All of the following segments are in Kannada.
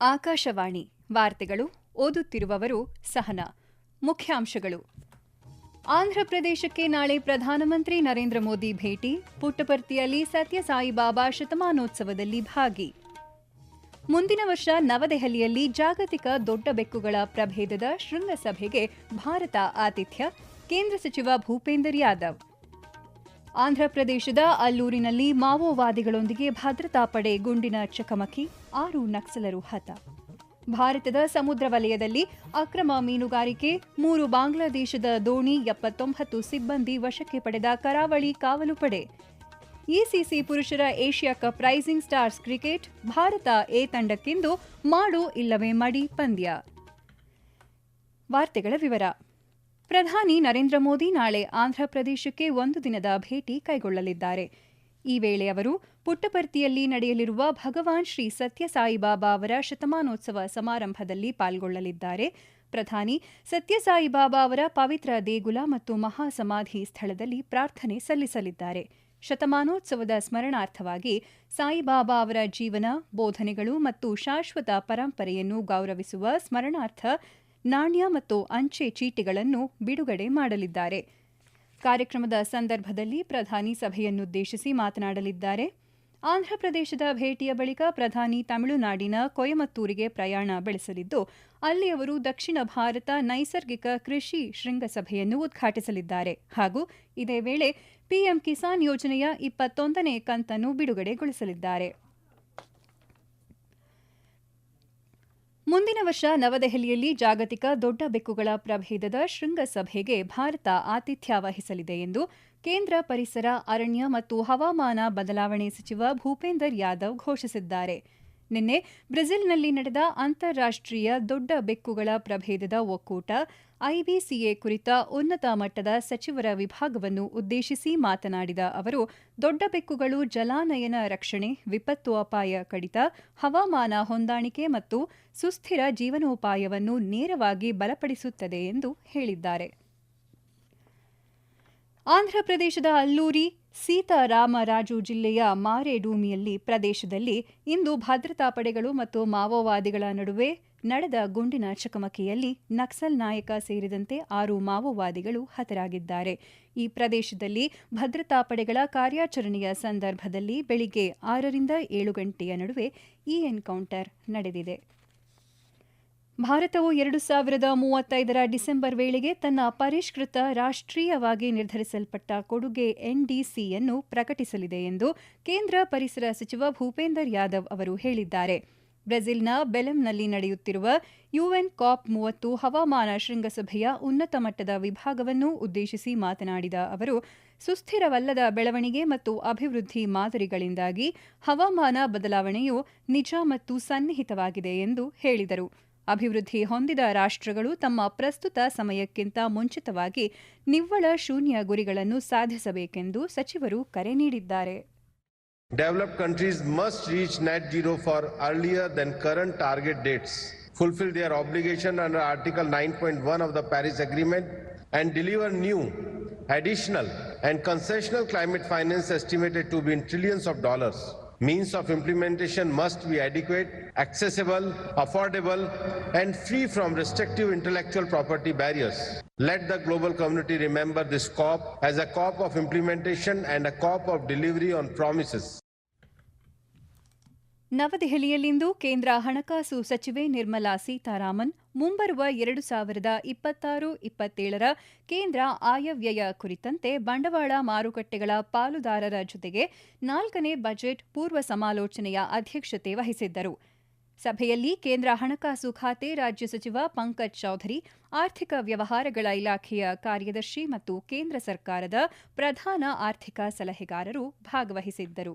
ಆಕಾಶವಾಣಿ ವಾರ್ತೆಗಳು ಓದುತ್ತಿರುವವರು ಸಹನಾ. ಮುಖ್ಯಾಂಶಗಳು. ಆಂಧ್ರಪ್ರದೇಶಕ್ಕೆ ನಾಳೆ ಪ್ರಧಾನಮಂತ್ರಿ ನರೇಂದ್ರ ಮೋದಿ ಭೇಟಿ. ಪುಟ್ಟಪರ್ತಿಯಲ್ಲಿ ಸತ್ಯಸಾಯಿಬಾಬಾ ಶತಮಾನೋತ್ಸವದಲ್ಲಿ ಭಾಗಿ. ಮುಂದಿನ ವರ್ಷ ನವದೆಹಲಿಯಲ್ಲಿ ಜಾಗತಿಕ ದೊಡ್ಡ ಬೆಕ್ಕುಗಳ ಪ್ರಭೇದದ ಶೃಂಗಸಭೆಗೆ ಭಾರತ ಆತಿಥ್ಯ. ಕೇಂದ್ರ ಸಚಿವ ಭೂಪೇಂದರ್ ಯಾದವ್. ಆಂಧ್ರಪ್ರದೇಶದ ಅಲ್ಲೂರಿನಲ್ಲಿ ಮಾವೋವಾದಿಗಳೊಂದಿಗೆ ಭದ್ರತಾ ಪಡೆ ಗುಂಡಿನ ಚಕಮಕಿ, ಆರು ನಕ್ಸಲರು ಹತ. ಭಾರತದ ಸಮುದ್ರ ವಲಯದಲ್ಲಿ ಅಕ್ರಮ ಮೀನುಗಾರಿಕೆ, ಮೂರು ಬಾಂಗ್ಲಾದೇಶದ ದೋಣಿ ಎಪ್ಪತ್ತೊಂಬತ್ತು ಸಿಬ್ಬಂದಿ ವಶಕ್ಕೆ ಪಡೆದ ಕರಾವಳಿ ಕಾವಲು ಪಡೆ. ಇಸಿಸಿ ಪುರುಷರ Asia cup rising stars cricket, Bharat A ತಂಡಕ್ಕಿಂದು ಮಾಡು ಇಲ್ಲವೇ ಮಡಿ ಪಂದ್ಯ. ವಾರ್ತೆಗಳ ವಿವರ. ಪ್ರಧಾನಿ ನರೇಂದ್ರ ಮೋದಿ ನಾಳೆ ಆಂಧ್ರಪ್ರದೇಶಕ್ಕೆ ಒಂದು ದಿನದ ಭೇಟಿ ಕೈಗೊಳ್ಳಲಿದ್ದಾರೆ. ಈ ವೇಳೆ ಅವರು ಪುಟ್ಟಪರ್ತಿಯಲ್ಲಿ ನಡೆಯಲಿರುವ ಭಗವಾನ್ ಶ್ರೀ ಸತ್ಯಸಾಯಿಬಾಬಾ ಅವರ ಶತಮಾನೋತ್ಸವ ಸಮಾರಂಭದಲ್ಲಿ ಪಾಲ್ಗೊಳ್ಳಲಿದ್ದಾರೆ. ಪ್ರಧಾನಿ ಸತ್ಯಸಾಯಿಬಾಬಾ ಅವರ ಪವಿತ್ರ ದೇಗುಲ ಮತ್ತು ಮಹಾಸಮಾಧಿ ಸ್ಥಳದಲ್ಲಿ ಪ್ರಾರ್ಥನೆ ಸಲ್ಲಿಸಲಿದ್ದಾರೆ. ಶತಮಾನೋತ್ಸವದ ಸ್ಮರಣಾರ್ಥವಾಗಿ ಸಾಯಿಬಾಬಾ ಅವರ ಜೀವನ, ಬೋಧನೆಗಳು ಮತ್ತು ಶಾಶ್ವತ ಪರಂಪರೆಯನ್ನು ಗೌರವಿಸುವ ಸ್ಮರಣಾರ್ಥ ನಾಣ್ಯ ಮತ್ತು ಅಂಚೆ ಚೀಟಿಗಳನ್ನು ಬಿಡುಗಡೆ ಮಾಡಲಿದ್ದಾರೆ. ಕಾರ್ಯಕ್ರಮದ ಸಂದರ್ಭದಲ್ಲಿ ಪ್ರಧಾನಿ ಸಭೆಯನ್ನುದ್ದೇಶಿಸಿ ಮಾತನಾಡಲಿದ್ದಾರೆ. ಆಂಧ್ರಪ್ರದೇಶದ ಭೇಟಿಯ ಬಳಿಕ ಪ್ರಧಾನಿ ತಮಿಳುನಾಡಿನ ಕೊಯಮತ್ತೂರಿಗೆ ಪ್ರಯಾಣ ಬೆಳೆಸಲಿದ್ದು ಅಲ್ಲಿ ಅವರು ದಕ್ಷಿಣ ಭಾರತ ನೈಸರ್ಗಿಕ ಕೃಷಿ ಶೃಂಗಸಭೆಯನ್ನು ಉದ್ಘಾಟಿಸಲಿದ್ದಾರೆ. ಹಾಗೂ ಇದೇ ವೇಳೆ ಪಿಎಂ ಕಿಸಾನ್ ಯೋಜನೆಯ ಇಪ್ಪತ್ತೊಂದನೇ ಕಂತನ್ನು ಬಿಡುಗಡೆಗೊಳಿಸಲಿದ್ದಾರೆ. ಮುಂದಿನ ವರ್ಷ ನವದೆಹಲಿಯಲ್ಲಿ ಜಾಗತಿಕ ದೊಡ್ಡ ಬೆಕ್ಕುಗಳ ಪ್ರಭೇದದ ಶೃಂಗಸಭೆಗೆ ಭಾರತ ಆತಿಥ್ಯ ವಹಿಸಲಿದೆ ಎಂದು ಕೇಂದ್ರ ಪರಿಸರ, ಅರಣ್ಯ ಮತ್ತು ಹವಾಮಾನ ಬದಲಾವಣೆ ಸಚಿವ ಭೂಪೇಂದರ್ ಯಾದವ್ ಘೋಷಿಸಿದ್ದಾರೆ. ನಿನ್ನೆ ಬ್ರೆಜಿಲ್ನಲ್ಲಿ ನಡೆದ ಅಂತಾರಾಷ್ಟ್ರೀಯ ದೊಡ್ಡ ಬೆಕ್ಕುಗಳ ಪ್ರಭೇದದ ಒಕ್ಕೂಟ, ಐಬಿಸಿಎ ಕುರಿತ ಉನ್ನತ ಮಟ್ಟದ ಸಚಿವರ ವಿಭಾಗವನ್ನು ಉದ್ದೇಶಿಸಿ ಮಾತನಾಡಿದ ಅವರು, ದೊಡ್ಡ ಬೆಕ್ಕುಗಳು ಜಲಾನಯನ ರಕ್ಷಣೆ, ವಿಪತ್ತು ಅಪಾಯ ಕಡಿತ, ಹವಾಮಾನ ಹೊಂದಾಣಿಕೆ ಮತ್ತು ಸುಸ್ಥಿರ ಜೀವನೋಪಾಯವನ್ನು ನೇರವಾಗಿ ಬಲಪಡಿಸುತ್ತದೆ ಎಂದು ಹೇಳಿದ್ದಾರೆ. ಆಂಧ್ರಪ್ರದೇಶದ ಅಲ್ಲೂರಿ ಸೀತಾರಾಮರಾಜು ಜಿಲ್ಲೆಯ ಮಾರೇಡೂಮಿಯಲ್ಲಿ ಪ್ರದೇಶದಲ್ಲಿ ಇಂದು ಭದ್ರತಾ ಪಡೆಗಳು ಮತ್ತು ಮಾವೋವಾದಿಗಳ ನಡುವೆ ನಡೆದ ಗುಂಡಿನ ಚಕಮಕಿಯಲ್ಲಿ ನಕ್ಸಲ್ ನಾಯಕ ಸೇರಿದಂತೆ ಆರು ಮಾವೋವಾದಿಗಳು ಹತರಾಗಿದ್ದಾರೆ. ಈ ಪ್ರದೇಶದಲ್ಲಿ ಭದ್ರತಾ ಪಡೆಗಳ ಕಾರ್ಯಾಚರಣೆಯ ಸಂದರ್ಭದಲ್ಲಿ ಬೆಳಿಗ್ಗೆ ಆರರಿಂದ ಏಳು ಗಂಟೆಯ ನಡುವೆ ಈ ಎನ್ಕೌಂಟರ್ ನಡೆದಿದೆ. ಭಾರತವು ಎರಡು ಸಾವಿರದ ಮೂವತ್ತೈದರ ಡಿಸೆಂಬರ್ ವೇಳೆಗೆ ತನ್ನ ಪರಿಷ್ಕೃತ ರಾಷ್ಟ್ರೀಯವಾಗಿ ನಿರ್ಧರಿಸಲ್ಪಟ್ಟ ಕೊಡುಗೆ ಎನ್ಡಿಸಿಯನ್ನು ಪ್ರಕಟಿಸಲಿದೆ ಎಂದು ಕೇಂದ್ರ ಪರಿಸರ ಸಚಿವ ಭೂಪೇಂದರ್ ಯಾದವ್ ಅವರು ಹೇಳಿದ್ದಾರೆ. ಬ್ರೆಜಿಲ್ನ ಬೆಲೆಂನಲ್ಲಿ ನಡೆಯುತ್ತಿರುವ ಯುಎನ್ ಕಾಪ್ ಮೂವತ್ತು ಹವಾಮಾನ ಶೃಂಗಸಭೆಯ ಉನ್ನತ ಮಟ್ಟದ ವಿಭಾಗವನ್ನು ಉದ್ದೇಶಿಸಿ ಮಾತನಾಡಿದ ಅವರು, ಸುಸ್ಥಿರವಲ್ಲದ ಬೆಳವಣಿಗೆ ಮತ್ತು ಅಭಿವೃದ್ಧಿ ಮಾದರಿಗಳಿಂದಾಗಿ ಹವಾಮಾನ ಬದಲಾವಣೆಯು ನಿಜ ಮತ್ತು ಸನ್ನಿಹಿತವಾಗಿದೆ ಎಂದು ಹೇಳಿದರು. ಅಭಿವೃದ್ಧಿ ಹೊಂದಿದ ರಾಷ್ಟ್ರಗಳು ತಮ್ಮ ಪ್ರಸ್ತುತ ಸಮಯಕ್ಕಿಂತ ಮುಂಚಿತವಾಗಿ ನಿವ್ವಳ ಶೂನ್ಯ ಗುರಿಗಳನ್ನು ಸಾಧಿಸಬೇಕೆಂದು ಸಚಿವರು ಕರೆ ನೀಡಿದ್ದಾರೆ develop countries must reach net zero for earlier than current target dates fulfil their obligation obligation under Article 9.1 of the Paris Agreement, and deliver new, additional, and concessional climate finance estimated to be in trillions of dollars. Means of implementation must be adequate, accessible, affordable, and free from restrictive intellectual property barriers. Let the global community remember this COP as a COP of implementation and a COP of delivery on promises. ನವದೆಹಲಿಯಲ್ಲಿಂದು ಕೇಂದ್ರ ಹಣಕಾಸು ಸಚಿವೆ ನಿರ್ಮಲಾ ಸೀತಾರಾಮನ್ ಮುಂಬರುವ ಎರಡು ಸಾವಿರದ ಇಪ್ಪತ್ತಾರು ಇಪ್ಪತ್ತೇಳರ ಕೇಂದ್ರ ಆಯವ್ಯಯ ಕುರಿತಂತೆ ಬಂಡವಾಳ ಮಾರುಕಟ್ಟೆಗಳ ಪಾಲುದಾರರ ಜೊತೆಗೆ ನಾಲ್ಕನೇ ಬಜೆಟ್ ಪೂರ್ವ ಸಮಾಲೋಚನೆಯ ಅಧ್ಯಕ್ಷತೆ ವಹಿಸಿದ್ದರು. ಸಭೆಯಲ್ಲಿ ಕೇಂದ್ರ ಹಣಕಾಸು ಖಾತೆ ರಾಜ್ಯ ಸಚಿವ ಪಂಕಜ್ ಚೌಧರಿ, ಆರ್ಥಿಕ ವ್ಯವಹಾರಗಳ ಇಲಾಖೆಯ ಕಾರ್ಯದರ್ಶಿ ಮತ್ತು ಕೇಂದ್ರ ಸರ್ಕಾರದ ಪ್ರಧಾನ ಆರ್ಥಿಕ ಸಲಹೆಗಾರರು ಭಾಗವಹಿಸಿದ್ದರು.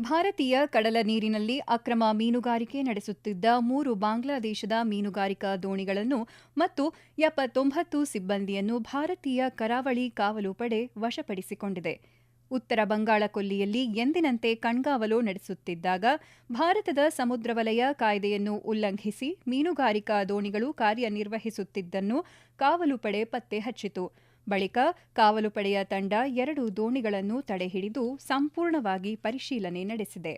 ಭಾರತೀಯ ಕಡಲ ನೀರಿನಲ್ಲಿ ಅಕ್ರಮ ಮೀನುಗಾರಿಕೆ ನಡೆಸುತ್ತಿದ್ದ ಮೂರು ಬಾಂಗ್ಲಾದೇಶದ ಮೀನುಗಾರಿಕಾ ದೋಣಿಗಳನ್ನು ಮತ್ತು ಎಪ್ಪತ್ತೊಂಬತ್ತು ಸಿಬ್ಬಂದಿಯನ್ನು ಭಾರತೀಯ ಕರಾವಳಿ ಕಾವಲು ಪಡೆ ವಶಪಡಿಸಿಕೊಂಡಿದೆ. ಉತ್ತರ ಬಂಗಾಳ ಕೊಲ್ಲಿಯಲ್ಲಿ ಎಂದಿನಂತೆ ಕಣ್ಗಾವಲು ನಡೆಸುತ್ತಿದ್ದಾಗ ಭಾರತದ ಸಮುದ್ರ ವಲಯ ಕಾಯ್ದೆಯನ್ನು ಉಲ್ಲಂಘಿಸಿ ಮೀನುಗಾರಿಕಾ ದೋಣಿಗಳು ಕಾರ್ಯನಿರ್ವಹಿಸುತ್ತಿದ್ದನ್ನು ಕಾವಲು ಪಡೆ ಪತ್ತೆ ಹಚ್ಚಿತು. ಬಳಿಕ ಕಾವಲು ಪಡೆಯ ತಂಡ ಎರಡು ದೋಣಿಗಳನ್ನು ತಡೆಹಿಡಿದು ಸಂಪೂರ್ಣವಾಗಿ ಪರಿಶೀಲನೆ ನಡೆಸಿದೆ.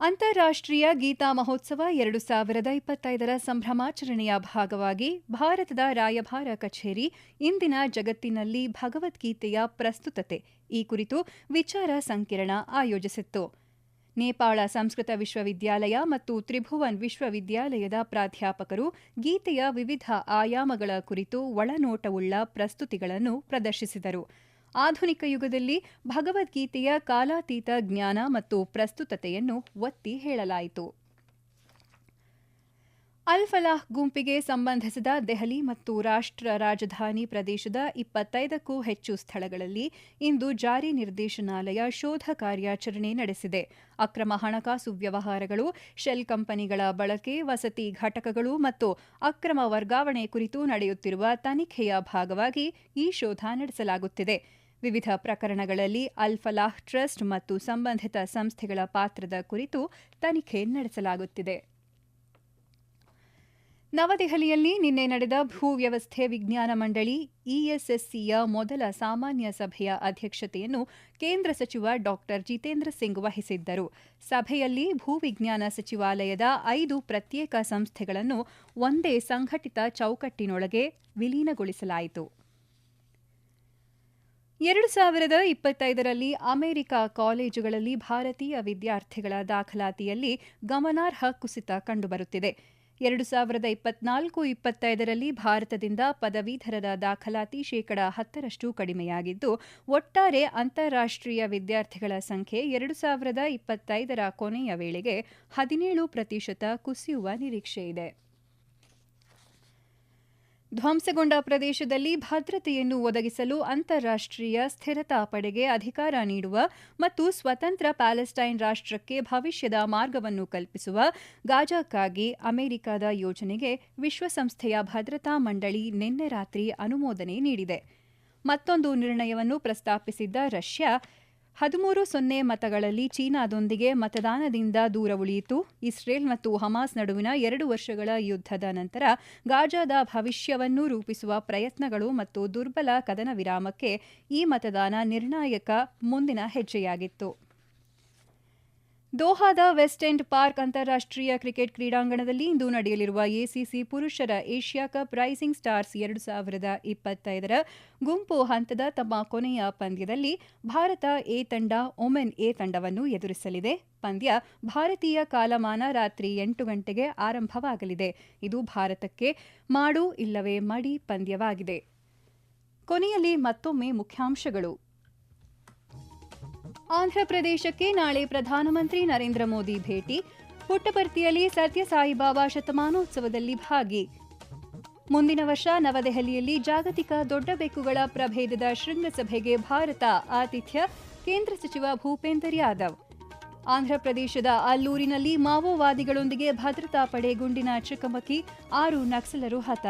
ಅಂತಾರಾಷ್ಟ್ರೀಯ ಗೀತಾ ಮಹೋತ್ಸವ ಎರಡು ಸಾವಿರದ ಇಪ್ಪತ್ತೈದರ ಸಂಭ್ರಮಾಚರಣೆಯ ಭಾಗವಾಗಿ ಭಾರತದ ರಾಯಭಾರ ಕಚೇರಿ ಇಂದಿನ ಜಗತ್ತಿನಲ್ಲಿ ಭಗವದ್ಗೀತೆಯ ಪ್ರಸ್ತುತತೆ. ಈ ಕುರಿತು ವಿಚಾರ ಸಂಕಿರಣ ಆಯೋಜಿಸಿತ್ತು. ನೇಪಾಳ ಸಂಸ್ಕೃತ ವಿಶ್ವವಿದ್ಯಾಲಯ ಮತ್ತು ತ್ರಿಭುವನ್ ವಿಶ್ವವಿದ್ಯಾಲಯದ ಪ್ರಾಧ್ಯಾಪಕರು ಗೀತೆಯ ವಿವಿಧ ಆಯಾಮಗಳ ಕುರಿತು ಒಳನೋಟವುಳ್ಳ ಪ್ರಸ್ತುತಿಗಳನ್ನು ಪ್ರದರ್ಶಿಸಿದರು. ಆಧುನಿಕ ಯುಗದಲ್ಲಿ ಭಗವದ್ಗೀತೆಯ ಕಾಲಾತೀತ ಜ್ಞಾನ ಮತ್ತು ಪ್ರಸ್ತುತತೆಯನ್ನು ಒತ್ತಿ ಹೇಳಲಾಯಿತು. ಅಲ್ ಫಲಾಹ್ ಗುಂಪಿಗೆ ಸಂಬಂಧಿಸಿದ ದೆಹಲಿ ಮತ್ತು ರಾಷ್ಟ್ರ ರಾಜಧಾನಿ ಪ್ರದೇಶದ ಇಪ್ಪತ್ತೈದಕ್ಕೂ ಹೆಚ್ಚು ಸ್ಥಳಗಳಲ್ಲಿ ಇಂದು ಜಾರಿ ನಿರ್ದೇಶನಾಲಯ ಶೋಧ ಕಾರ್ಯಾಚರಣೆ ನಡೆಸಿದೆ. ಅಕ್ರಮ ಹಣಕಾಸು ವ್ಯವಹಾರಗಳು, ಶೆಲ್ ಕಂಪನಿಗಳ ಬಳಕೆ, ವಸತಿ ಘಟಕಗಳು ಮತ್ತು ಅಕ್ರಮ ವರ್ಗಾವಣೆ ಕುರಿತು ನಡೆಯುತ್ತಿರುವ ತನಿಖೆಯ ಭಾಗವಾಗಿ ಈ ಶೋಧ ನಡೆಸಲಾಗುತ್ತಿದೆ. ವಿವಿಧ ಪ್ರಕರಣಗಳಲ್ಲಿ ಅಲ್ ಫಲಾಹ್ ಟ್ರಸ್ಟ್ ಮತ್ತು ಸಂಬಂಧಿತ ಸಂಸ್ಥೆಗಳ ಪಾತ್ರದ ಕುರಿತು ತನಿಖೆ ನಡೆಸಲಾಗುತ್ತಿದೆ. ನವದೆಹಲಿಯಲ್ಲಿ ನಿನ್ನೆ ನಡೆದ ಭೂ ವ್ಯವಸ್ಥೆ ವಿಜ್ಞಾನ ಮಂಡಳಿ ಇಎಸ್ಎಸ್ಸಿಯ ಮೊದಲ ಸಾಮಾನ್ಯ ಸಭೆಯ ಅಧ್ಯಕ್ಷತೆಯನ್ನು ಕೇಂದ್ರ ಸಚಿವ ಡಾಕ್ಟರ್ ಜಿತೇಂದ್ರ ಸಿಂಗ್ ವಹಿಸಿದ್ದರು. ಸಭೆಯಲ್ಲಿ ಭೂವಿಜ್ಞಾನ ಸಚಿವಾಲಯದ ಐದು ಪ್ರತ್ಯೇಕ ಸಂಸ್ಥೆಗಳನ್ನು ಒಂದೇ ಸಂಘಟಿತ ಚೌಕಟ್ಟಿನೊಳಗೆ ವಿಲೀನಗೊಳಿಸಲಾಯಿತು. ಎರಡು ಸಾವಿರದ ಇಪ್ಪತ್ತೈದರಲ್ಲಿ ಅಮೆರಿಕ ಕಾಲೇಜುಗಳಲ್ಲಿ ಭಾರತೀಯ ವಿದ್ಯಾರ್ಥಿಗಳ ದಾಖಲಾತಿಯಲ್ಲಿ ಗಮನಾರ್ಹ ಕುಸಿತ ಕಂಡುಬರುತ್ತಿದೆ. ಎರಡು ಸಾವಿರದ ಇಪ್ಪತ್ನಾಲ್ಕು ಇಪ್ಪತ್ತೈದರಲ್ಲಿ ಭಾರತದಿಂದ ಪದವೀಧರರ ದಾಖಲಾತಿ ಶೇಕಡ ಹತ್ತರಷ್ಟು ಕಡಿಮೆಯಾಗಿದ್ದು, ಒಟ್ಟಾರೆ ಅಂತಾರಾಷ್ಟ್ರೀಯ ವಿದ್ಯಾರ್ಥಿಗಳ ಸಂಖ್ಯೆ ಎರಡು ಸಾವಿರದ ಇಪ್ಪತ್ತೈದರ ಕೊನೆಯ ವೇಳೆಗೆ ಹದಿನೇಳು ಪ್ರತಿಶತ ಕುಸಿಯುವ ನಿರೀಕ್ಷೆಯಿದೆ. ಧ್ವಂಸಗೊಂಡ ಪ್ರದೇಶದಲ್ಲಿ ಭದ್ರತೆಯನ್ನು ಒದಗಿಸಲು ಅಂತಾರಾಷ್ಟ್ರೀಯ ಸ್ಥಿರತಾ ಪಡೆಗೆ ಅಧಿಕಾರ ನೀಡುವ ಮತ್ತು ಸ್ವತಂತ್ರ ಪ್ಯಾಲೆಸ್ಟೈನ್ ರಾಷ್ಟ್ರಕ್ಕೆ ಭವಿಷ್ಯದ ಮಾರ್ಗವನ್ನು ಕಲ್ಪಿಸುವ ಗಾಜಾಕ್ಕಾಗಿ ಅಮೆರಿಕದ ಯೋಜನೆಗೆ ವಿಶ್ವಸಂಸ್ಥೆಯ ಭದ್ರತಾ ಮಂಡಳಿ ನಿನ್ನೆ ರಾತ್ರಿ ಅನುಮೋದನೆ ನೀಡಿದೆ. ಮತ್ತೊಂದು ನಿರ್ಣಯವನ್ನು ಪ್ರಸ್ತಾಪಿಸಿದ್ದ ರಷ್ಯಾ ಹದಿಮೂರು ಸೊನ್ನೆ ಮತಗಳಲ್ಲಿ ಚೀನಾದೊಂದಿಗೆ ಮತದಾನದಿಂದ ದೂರ ಉಳಿಯಿತು. ಇಸ್ರೇಲ್ ಮತ್ತು ಹಮಾಸ್ ನಡುವಿನ ಎರಡು ವರ್ಷಗಳ ಯುದ್ಧದ ನಂತರ ಗಾಜಾದ ಭವಿಷ್ಯವನ್ನು ರೂಪಿಸುವ ಪ್ರಯತ್ನಗಳು ಮತ್ತು ದುರ್ಬಲ ಕದನ ವಿರಾಮಕ್ಕೆ ಈ ಮತದಾನ ನಿರ್ಣಾಯಕ ಮುಂದಿನ ಹೆಜ್ಜೆಯಾಗಿತ್ತು. ದೋಹಾದ ವೆಸ್ಟ್ ಎಂಡ್ ಪಾರ್ಕ್ ಅಂತಾರಾಷ್ಟ್ರೀಯ ಕ್ರಿಕೆಟ್ ಕ್ರೀಡಾಂಗಣದಲ್ಲಿ ಇಂದು ನಡೆಯಲಿರುವ ಎಸಿಸಿ ಪುರುಷರ ಏಷ್ಯಾ ಕಪ್ ರೈಸಿಂಗ್ ಸ್ಟಾರ್ಸ್ ಎರಡು ಸಾವಿರದ ಇಪ್ಪತ್ತೈದರ ಗುಂಪು ಹಂತದ ತಮ್ಮ ಕೊನೆಯ ಪಂದ್ಯದಲ್ಲಿ ಭಾರತ ಎ ತಂಡ, ಒಮೆನ್ ಎ ತಂಡವನ್ನು ಎದುರಿಸಲಿದೆ. ಪಂದ್ಯ ಭಾರತೀಯ ಕಾಲಮಾನ ರಾತ್ರಿ ಎಂಟು ಗಂಟೆಗೆ ಆರಂಭವಾಗಲಿದೆ. ಇದು ಭಾರತಕ್ಕೆ ಮಾಡು ಇಲ್ಲವೇ ಮಡಿ ಪಂದ್ಯವಾಗಿದೆ. ಕೊನೆಯಲ್ಲಿ ಮತ್ತೊಮ್ಮೆ ಮುಖ್ಯಾಂಶಗಳು. ಆಂಧ್ರಪ್ರದೇಶಕ್ಕೆ ನಾಳೆ ಪ್ರಧಾನಮಂತ್ರಿ ನರೇಂದ್ರ ಮೋದಿ ಭೇಟಿ. ಪುಟ್ಟಪರ್ತಿಯಲ್ಲಿ ಸತ್ಯಸಾಯಿಬಾಬಾ ಶತಮಾನೋತ್ಸವದಲ್ಲಿ ಭಾಗಿ. ಮುಂದಿನ ವರ್ಷ ನವದೆಹಲಿಯಲ್ಲಿ ಜಾಗತಿಕ ದೊಡ್ಡ ಬೆಕ್ಕುಗಳ ಪ್ರಭೇದದ ಶೃಂಗಸಭೆಗೆ ಭಾರತ ಆತಿಥ್ಯ, ಕೇಂದ್ರ ಸಚಿವ ಭೂಪೇಂದರ್ ಯಾದವ್. ಆಂಧ್ರಪ್ರದೇಶದ ಅಲ್ಲೂರಿನಲ್ಲಿ ಮಾವೋವಾದಿಗಳೊಂದಿಗೆ ಭದ್ರತಾ ಪಡೆ ಗುಂಡಿನ ಚಕಮಕಿ, ಆರು ನಕ್ಸಲರು ಹತ.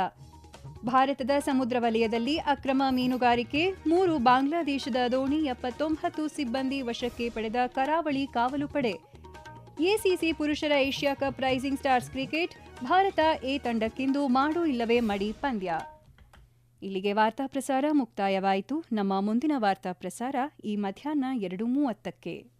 ಭಾರತದ ಸಮುದ್ರ ವಲಯದಲ್ಲಿ ಅಕ್ರಮ ಮೀನುಗಾರಿಕೆ, ಮೂರು ಬಾಂಗ್ಲಾದೇಶದ ದೋಣಿ ಎಪ್ಪತ್ತೊಂಬತ್ತು ಸಿಬ್ಬಂದಿ ವಶಕ್ಕೆ ಪಡೆದ ಕರಾವಳಿ ಕಾವಲು ಪಡೆ. ಎಸಿಸಿ ಪುರುಷರ Asia cup rising stars cricket, Bharat A ತಂಡಕ್ಕಿಂದು ಮಾಡು ಇಲ್ಲವೇ ಮಡಿ ಪಂದ್ಯ. ಇಲ್ಲಿಗೆ ವಾರ್ತಾ ಪ್ರಸಾರ ಮುಕ್ತಾಯವಾಯಿತು. ನಮ್ಮ ಮುಂದಿನ ವಾರ್ತಾ ಪ್ರಸಾರ ಈ ಮಧ್ಯಾಹ್ನ ಎರಡು ಮೂವತ್ತಕ್ಕೆ.